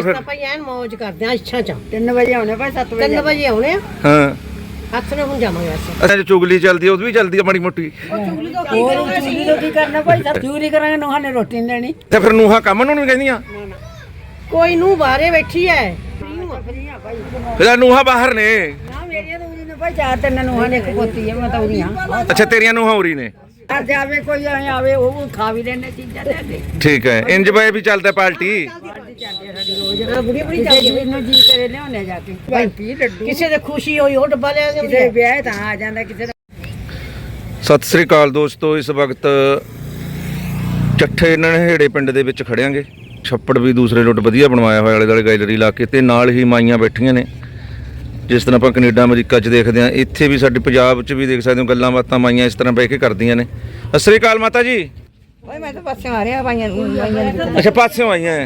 ਫਿਰ। ਆਪਾਂ ਐਨ ਮौज ਕਰਦੇ ਆ ਇੱਛਾ ਚ। 3 ਵਜੇ ਆਉਣੇ ਭਾਈ 7 ਵਜੇ 3 ਵਜੇ ਆਉਣੇ ਆ। ਹਾਂ। ਹੱਥ ਨੇ ਹੁਣ ਜਾਵਾਂਗੇ ਬਸ ਅੱਛਾ ਜੇ ਚੁਗਲੀ ਚੱਲਦੀ ਆ ਉਹ ਵੀ ਚੱਲਦੀ ਆ ਮਾੜੀ ਮੋਟੀ। ਹੋਰ ਚੂਰੀ ਤੋਂ ਕੀ ਕਰਨਾ ਭਾਈ ਸਾਹਿਬ ਚੂਰੀ ਕਰਾਂਗੇ ਨੋਹਾਂ ਨੇ ਰੋਟੀ ਨਹੀਂ ਦੇਣੀ। ਤੇ ਫਿਰ ਨੂੰਹਾਂ ਕੰਮ ਨੂੰ ਨਹੀਂ ਕਹਿੰਦੀਆਂ? ਕੋਈ ਨੂੰ ਬਾਹਰੇ ਬੈਠੀ ਐ। ਫਰੀਆਂ ਭਾਈ। ਫਿਰ ਨੂੰਹਾਂ ਬਾਹਰ ਨੇ। ਨਾ ਮੇਰੀਆਂ ਤਾਂ ਉਹਦੀ ਨੇ ਭਾਈ ਚਾਰ ਤਿੰਨ ਨੋਹਾਂ ਨੇ ਇੱਕ ਪੋਤੀ ਹੈ ਮੈਂ ਤਾਂ ਉਹਦੀਆਂ ਅੱਛਾ ਤੇਰੀਆਂ ਨੂੰਹਾਂ ਉਰੀ ਨੇ। ਘਰ ਜਾਵੇ ਕੋਈ ਐਂ ਆਵੇ ਉਹ ਖਾ ਵੀ ਲੈਣੇ ਚੀਜ਼ਾਂ ਲੈ ਕੇ। ਠੀਕ ਹੈ ਇੰਜ ਬਾਏ ਵੀ ਚੱਲਦਾ ਪਾਰਟੀ। ਸਾਡੀ ਰੋਜ਼ ਹਾਂ ਬੁੜੀ ਬੁੜੀ ਕਿਸੇ ਚੀਜ਼ ਨੂੰ ਜੀ ਕਰੇ ਲਿਆਉਣੇ ਜਾ ਕੇ। ਭਾਈ ਪੀ ਲੱਡੂ? ਕਿਸੇ ਦੇ ਖੁਸ਼ੀ ਹੋਈ ਉਹ ਡੱਬਾ ਲਿਆ ਕਿਸੇ ਜਾਂਦੇ ਵਿਆਹ ਤਾਂ ਆ ਜਾਂਦਾ ਕਿਸੇ ਦਾ ਸਤਿ ਸ੍ਰੀ ਅਕਾਲ ਦੋਸਤੋ ਇਸ ਵਕਤ ਚੱਠੇ ਨਹੇੜੇ ਪਿੰਡ ਦੇ ਵਿੱਚ ਖੜਿਆਂਗੇ। ਛੱਪੜ ਵੀ ਦੂਸਰੇ ਲੁੱਟ ਵਧੀਆ ਬਣਵਾਇਆ ਹੋਇਆ ਆਲੇ ਦੁਆਲੇ ਗੈਲਰੀ ਲਾ ਕੇ ਤੇ ਨਾਲ ਹੀ ਮਾਈਆਂ ਬੈਠੀਆਂ ਨੇ। ਜਿਸ ਤਰ੍ਹਾਂ ਆਪਾਂ ਕੈਨੇਡਾ ਅਮਰੀਕਾ 'ਚ ਦੇਖਦੇ ਹਾਂ ਇੱਥੇ ਵੀ ਸਾਡੇ ਪੰਜਾਬ 'ਚ ਵੀ ਦੇਖ ਸਕਦੇ ਹੋ ਗੱਲਾਂ ਬਾਤਾਂ ਮਾਈਆਂ ਇਸ ਤਰ੍ਹਾਂ ਬਹਿ ਕੇ ਕਰਦੀਆਂ ਨੇ। ਸਤਿ ਸ੍ਰੀ ਅਕਾਲ ਮਾਤਾ ਜੀ। ਭਾਈ ਮੈਂ ਤਾਂ ਪਾਸੇ ਆ ਰਿਹਾ ਭਾਈਆਂ ਨੂੰ ਅੱਛਾ ਪਾਸਿਓਂ ਆਈਆਂ।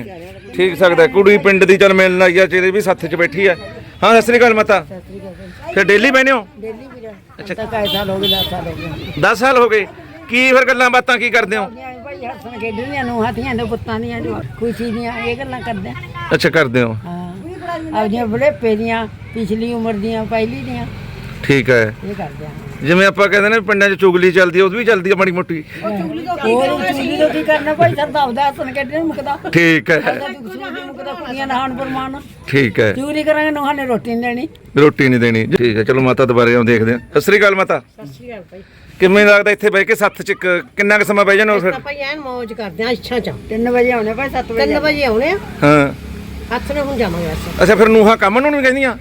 ਠੀਕ ਸਕਦਾ ਕੁੜੀ ਪਿੰਡ ਦੀ ਚੱਲ ਮਿਲਣ ਆਈ ਆ ਤੇਰੇ ਵੀ ਸੱਥ 'ਚ ਬੈਠੀ ਆ। ਹਾਂ ਸਤਿ ਸ੍ਰੀ ਅਕਾਲ ਮਾਤਾ। ਫਿਰ ਡੇਲੀ ਬਹਿੰਦੇ ਹੋ? ਦਿੱਲੀ ਵੀਰ ਅੱਛਾ। ਤਾਂ ਕਾਇ ਸਾਲ ਹੋ ਗਏ 10 ਸਾਲ ਹੋ ਗਏ। 10 ਸਾਲ ਹੋ ਗਏ। ਕੀ ਫਿਰ ਗੱਲਾਂ ਬਾਤਾਂ ਕੀ ਕਰਦੇ ਹੋ? ਨਿਆਣੇ ਭਾਈ ਹੱਸਣ ਖੇਡਣੀਆਂ ਨੂੰ ਹਾਥੀਆਂ ਦੇ ਪੁੱਤਾਂ ਦੀਆਂ ਜੋ ਖੁਸ਼ੀ ਦੀਆਂ ਇਹ ਗੱਲਾਂ ਕਰਦੇ ਆ। ਅੱਛਾ ਕਰਦੇ ਹੋ। ਹਾਂ। ਆਪਦੀਆਂ ਬੁਢੇਪੇ ਦੀਆਂ ਪਿਛਲੀ ਉਮਰ ਦੀਆਂ ਪਹਿਲੀ ਦੀਆਂ। ਠੀਕ ਹੈ। ਇਹ ਕਰਦੇ ਆ। ਜਿਵੇਂ ਆਪਾਂ ਕਹਿੰਦੇ ਨੇ ਪਿੰਡਾਂ 'ਚ ਚੁਗਲੀ ਚੱਲਦੀ ਆ ਉਹ ਵੀ ਚੱਲਦੀ ਆ ਮਾੜੀ ਮੋਟੀ। ਹੋਰ ਚੂਲੀ ਤੋਂ ਕੀ ਕਰਨਾ? ਭਾਈ ਸਭ ਆਪਦਾ ਹੱਸਣ ਖੇਡਣ ਮੁਕਦਾ। ਠੀਕ ਹੈ। ਆਪਦਾ ਦੁੱਖ ਸੁੱਖ ਨਹੀਂ ਮੁਕਦਾ ਕੁੜੀਆਂ ਨਹਾਣ ਪਰਮਾਨ ਠੀਕ ਹੈ। ਚੂਰੀ ਕਰਾਂਗੇ ਨੋਹਾਂ ਨੇ ਰੋਟੀ ਨਹੀਂ ਦੇਣੀ। ਰੋਟੀ ਨਹੀਂ ਦੇਣੀ। ਠੀਕ ਹੈ ਚਲੋ ਮਾਤਾ ਦੁਬਾਰੇ ਆਉਂ ਦੇਖਦੇ ਹਾਂ। ਸਤਿ ਸ੍ਰੀ ਅਕਾਲ ਮਾਤਾ। ਸਤਿ ਸ਼੍ਰੀ ਅਕਾਲ ਭਾਈ। ਕਿਵੇਂ ਲੱਗਦਾ ਇੱਥੇ ਬਹਿ ਕੇ ਸੱਥ 'ਚ ਇੱਕ- ਕਿੰਨਾ ਕੁ ਸਮਾਂ ਬਹਿ ਜਾਣਾ ਫਿਰ? ਆਪਾਂ ਐਨ ਮौज ਕਰਦੇ ਆ ਇੱਛਾ ਚ। 3 ਵਜੇ ਆਉਣੇ ਭਾਈ 7 ਵਜੇ 3 ਵਜੇ ਆਉਣੇ ਆ। ਹਾਂ। ਹੱਥ ਨੇ ਹੁਣ ਜਾਵਾਂਗੇ ਅੱਛਾ ਫਿਰ ਨੂੰਹਾਂ ਕੰਮ ਨੂੰ ਨਹੀਂ ਕਹਿੰਦੀਆਂ?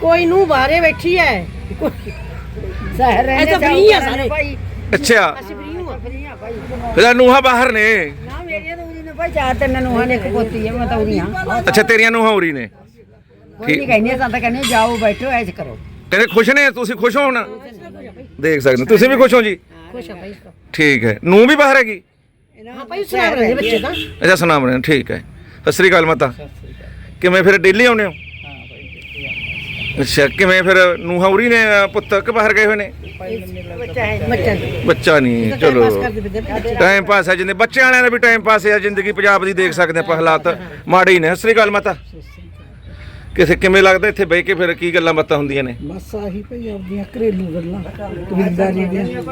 ਕੋਈ ਨੂੰ ਬਾਹਰੇ ਬੈਠੀ ਐ। ਸਹਿਰ ਇਹ ਤਾਂ free ਆ ਸਾਰੇ। ਭਾਈ। ਅੱਛਾ। ਅਸੀਂ ਫਰੀ ਹਾਂ। ਫਰੀ ਆ ਭਾਈ। ਫਿਰ ਨੂੰਹਾਂ ਬਾਹਰ ਨੇ? ਨਾ ਮੇਰੀਆਂ ਤਾਂ ਉਹਦੀ ਨੇ ਭਾਈ ਚਾਰ ਤਿੰਨ ਨੋਹਾਂ ਨੇ ਇੱਕ ਪੋਤੀ ਹੈ ਮੈਂ ਤਾਂ ਉਹਦੀਆਂ ਅੱਛਾ ਤੇਰੀਆਂ ਨੂੰਹਾਂ ਉਰੀ ਨੇ। ਕੋਈ ਨਹੀਂ ਕਹਿੰਦੇ ਤਾਂ ਤਾਂ ਕਹਿੰਦੇ ਜਾਓ ਬੈਠੋ ਐਸ਼ ਕਰੋ। ਕਹਿੰਦੇ ਖੁਸ਼ ਨੇ? ਤੁਸੀਂ ਖੁਸ਼ ਹੋ ਹੁਣ? ਦੇਖ ਸਕਦੇ ਹੋ। ਤੁਸੀਂ ਵੀ ਖੁਸ਼ ਹੋ ਜੀ? ਖੁਸ਼ ਆ ਭਾਈ। ਠੀਕ ਹੈ। ਨੂੰ ਵੀ ਬਾਹਰ ਹੈਗੀ? ਹਾਂ ਭਾਈ ਸੁਣਾ ਰਹੇ ਬੱਚੇ ਤਾਂ। ਅੱਛਾ ਸੁਨਾਮ ਰਹੇ ਠੀਕ ਹੈ। ਸਤਿ ਸ੍ਰੀ ਅਕਾਲ ਮਾਤਾ। ਕਿਵੇਂ ਫਿਰ ਡੇਲੀ ਆਉਨੇ ਹੋ? ਅੱਛਾ ਕਿਵੇਂ ਫਿਰ? ਨੂੰਹਾਂ ਉਰੀ ਨੇ ਪੁੱਤ ਕਿ ਬਾਹਰ ਗਏ ਹੋਏ ਨੇ? ਬੱਚਾ ਹੈ ਬੱਚਾ ਨਹੀਂ ਚਲੋ। ਟਾਈਮ ਪਾਸ ਹੈ ਜਿੰਦੇ ਬੱਚਿਆਂ ਵਾਲਿਆਂ ਦਾ ਵੀ ਟਾਈਮ ਪਾਸ ਹੈ ਜ਼ਿੰਦਗੀ ਪੰਜਾਬ ਦੀ ਦੇਖ ਸਕਦੇ ਆਪਾਂ ਹਾਲਾਤ। ਮਾੜੇ ਹੀ ਨੇ। ਸਤਿ ਸ੍ਰੀ ਅਕਾਲ ਮਾਤਾ। ਕਿਸੇ ਕਿਵੇਂ ਲੱਗਦਾ ਇੱਥੇ ਬਹਿ ਕੇ ਫਿਰ ਕੀ ਗੱਲਾਂ ਬਾਤਾਂ ਹੁੰਦੀਆਂ ਨੇ? ਬਸ ਆਹੀ ਭਈ ਆਪਦੀਆਂ ਘਰੇਲੂ ਗੱਲਾਂ। ਕਬੀਲਦਾਰੀ ਦੀਆਂ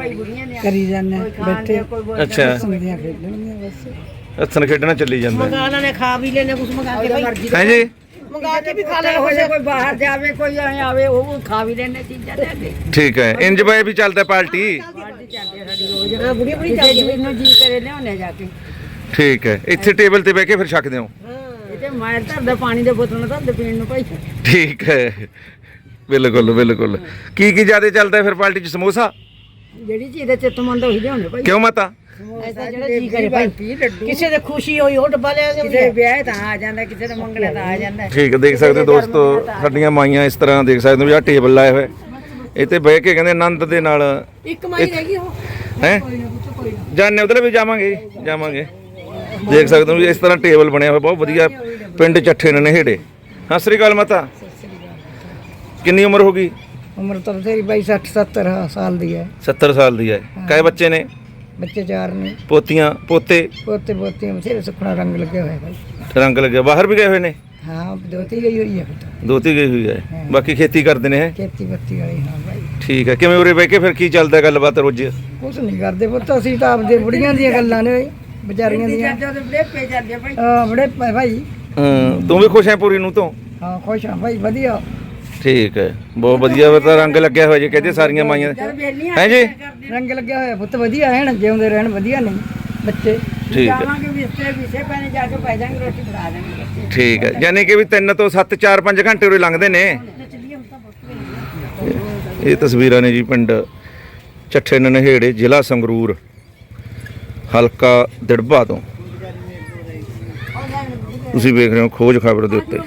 ਕਰੀ ਜਾਂਦੇ ਬੈਠੇ। ਅੱਛਾ। ਸੁਣਦੀਆਂ ਖੇਡਣਗੀਆਂ ਬਸ। ਹੱਥਨ ਖੇਡਣਾ ਚੱਲੀ ਜਾਂਦਾ। ਮੰਗਾ ਲੈਣੇ ਖਾ ਵੀ ਲੈਣੇ ਕੁਝ ਮੰਗਾ ਕੇ ਭਾਈ ਹੈ ਜੀ? ਮੰਗਾ ਕੇ ਵੀ ਖਾ ਹੋ ਲੈਣੇ ਜਾ ਕੋਈ ਬਾਹਰ ਜਾਵੇ ਕੋਈ ਐਂ ਆਵੇ ਉਹ ਖਾ ਵੀ ਲੈਣੇ ਚੀਜ਼ਾਂ ਲੈ ਕੇ। ਠੀਕ ਹੈ ਇੰਜ ਬਾਏ ਵੀ ਚੱਲਦਾ ਪਾਰਟੀ। ਪਾਰਟੀ ਚੱਲਦੀ ਆ ਸਾਡੀ ਰੋਜ਼ ਹਾਂ ਬੁੜੀ ਬੁੜੀ ਕਿਸੇ ਚੀਜ਼ ਨੂੰ ਜੀ ਕਰੇ ਲਿਆਉਣੇ ਜਾ ਕੇ। ਠੀਕ ਹੈ ਇੱਥੇ ਟੇਬਲ ਤੇ ਬਹਿ ਕੇ ਫਿਰ ਛਕਦੇ ਹੋ। ਇਹ ਤੇ ਮੈਂ ਧਰਦਾ ਪਾਣੀ ਦੇ ਬੋਤਲ ਨਾਲ ਧਰਦੇ ਪੀਣ ਨੂੰ ਭਾਈ। ਠੀਕ ਹੈ ਬਿਲਕੁਲ ਬਿਲਕੁਲ। ਕੀ ਕੀ ਜ਼ਿਆਦਾ ਚੱਲਦਾ ਫਿਰ ਪਾਰਟੀ 'ਚ ਸਮੋਸਾ? ਜਿਹੜੀ ਚੀਜ਼ ਦਾ ਚਿੱਤ ਮੰਦ ਉਹੀ ਲਿਆਉਣੇ ਭਾਈ। ਕਿਉਂ ਮਾਤਾ? ਐਸਾ ਜਿਹੜਾ ਜੀ ਕਰੇ ਭਾਈ। ਪੀ ਲੱਡੂ। ਕਿਸੇ ਦੇ ਖੁਸ਼ੀ ਹੋਈ ਉਹ ਡੱਬਾ ਲਿਆ ਕਿਸੇ ਵਿਆਹ ਤਾਂ ਆ ਜਾਂਦਾ ਕਿਸੇ ਦਾ ਮੰਗਣਾ ਤਾਂ ਆ ਜਾਂਦਾ। ਠੀਕ ਹੈ ਦੇਖ ਸਕਦੇ ਹੋ ਦੋਸਤੋ ਸਾਡੀਆਂ ਮਾਈਆਂ ਇਸ ਤਰ੍ਹਾਂ ਦੇਖ ਸਕਦੇ ਹੋ ਵੀ ਆਹ ਟੇਬਲ ਲਾਇਆ ਹੋਇਆ ਇਹ ਤੇ ਬਹਿ ਕੇ ਕਹਿੰਦੇ ਆਨੰਦ ਦੇ ਨਾਲ ਇੱਕ ਮਾਈ ਰਹਿ ਗਈ ਉਹ। ਹੈ? ਜਾਣੇ ਉਧਰ ਵੀ ਜਾਵਾਂਗੇ ਜਾਵਾਂਗੇ। ਦੇਖ ਸਕਦੇ ਹੋ ਇਸ ਤਰ੍ਹਾਂ ਟੇਬਲ ਬਣਿਆ ਹੋਇਆ ਬਹੁਤ ਵਧੀਆ ਪਿੰਡ ਚੱਠੇ ਨੇ ਨੇੜੇ। ਸਤਿ ਸ੍ਰੀ ਅਕਾਲ ਮਾਤਾ। ਕਿੰਨੀ ਉਮਰ ਹੋ ਗਈ? ਉਮਰ ਤਾਂ ਤੇਰੀ ਬਾਈ 60 70 ਸਾਲ ਦੀ ਹੈ। 70 ਸਾਲ ਦੀ ਹੈ। ਕਾਏ ਬੱਚੇ ਨੇ? ਬੱਚੇ ਚਾਰ ਨੇ। ਪੋਤੀਆਂ ਪੋਤੇ? ਪੋਤੇ ਪੋਤੀਆਂ ਬਥੇਰੇ ਸੁਖਣਾ ਰੰਗ ਲੱਗਿਆ ਹੋਇਆ ਭਾਈ ਰੰਗ ਲੱਗਿਆ। ਬਾਹਰ ਵੀ ਗਏ ਹੋਏ ਨੇ? ਹਾਂ ਦੋਤੀ ਗਈ ਹੋਈ ਹੈ ਪੁੱਤ ਦੋਤੀ ਗਈ ਹੋਈ ਹੈ। ਬਾਕੀ ਖੇਤੀ ਕਰਦੇ ਨੇ ਹੈਂ? ਖੇਤੀ ਬੱਤੀ ਵਾਲੀ ਹਾਂ ਭਾਈ ਠੀਕ ਹੈ। ਕਿਵੇਂ ਉਰੇ ਬਹਿ ਕੇ ਫਿਰ ਕੀ ਚੱਲਦਾ ਗੱਲਬਾਤ ਰੋਜ਼? ਕੁਛ ਨਹੀਂ ਕਰਦੇ ਪੁੱਤ ਅਸੀਂ ਤਾਂ ਆਪਦੇ ਬੁੜੀਆਂ ਦੀਆਂ ਗੱਲਾਂ ਨੇ ਵਿਚਾਰੀਆਂ ਦੀਆਂ। ਜਦੋਂ ਬਲੇਪੇ ਜਾਂਦੇ ਭਾਈ ਆ ਬੜੇ ਭਾਈ ਹਾਂ ਤੂੰ ਵੀ ਖੁਸ਼ ਹੈ ਪੂਰੀ ਨੂੰ ਤੋਂ? ਹਾਂ ਖੁਸ਼ ਹਾਂ ਭਾਈ ਵਧੀਆ। ਠੀਕ ਹੈ। ਬਹੁਤ ਵਧੀਆ ਤਾਂ ਰੰਗ ਲੱਗਿਆ ਹੋਇਆ ਜੀ ਕਹਿੰਦੇ ਸਾਰੀਆਂ ਮਾਈਆਂ ਦੇ। ਹੈ ਜੀ? ਰੰਗ ਲੱਗਿਆ ਹੋਇਆ ਪੁੱਤ ਵਧੀਆ ਰਹਿਣ ਜਿਉਂਦੇ ਰਹਿਣ ਵਧੀਆ ਨੇ ਬੱਚੇ। ਠੀਕ ਹੈ। ਜਾਵਾਂਗੇ ਵੀ ਇਸੇ ਵਿਸੇ ਪੈਣੇ ਜਾ ਕੇ ਪੈ ਜਾਾਂਗੇ ਰੋਟੀ ਬਣਾ ਦੇਣਗੇ ਬੱਚੇ। ਠੀਕ ਹੈ। ਯਾਨੀ ਕਿ ਵੀ 3 ਤੋਂ 7 4 5 ਘੰਟੇ ਉਰੇ ਲੰਘਦੇ ਨੇ। ਇਹ ਤਸਵੀਰਾਂ ਨੇ ਜੀ ਪਿੰਡ ਚੱਠੇ ਨਨਹੇੜੇ ਜ਼ਿਲ੍ਹਾ ਸੰਗਰੂਰ ਹਲਕਾ ਦਿੜਬਾ ਤੋਂ। ਤੁਸੀਂ ਵੇਖ ਰਹੇ ਹੋ ਖੋਜ ਖਬਰ ਦੇ ਉੱਤੇ।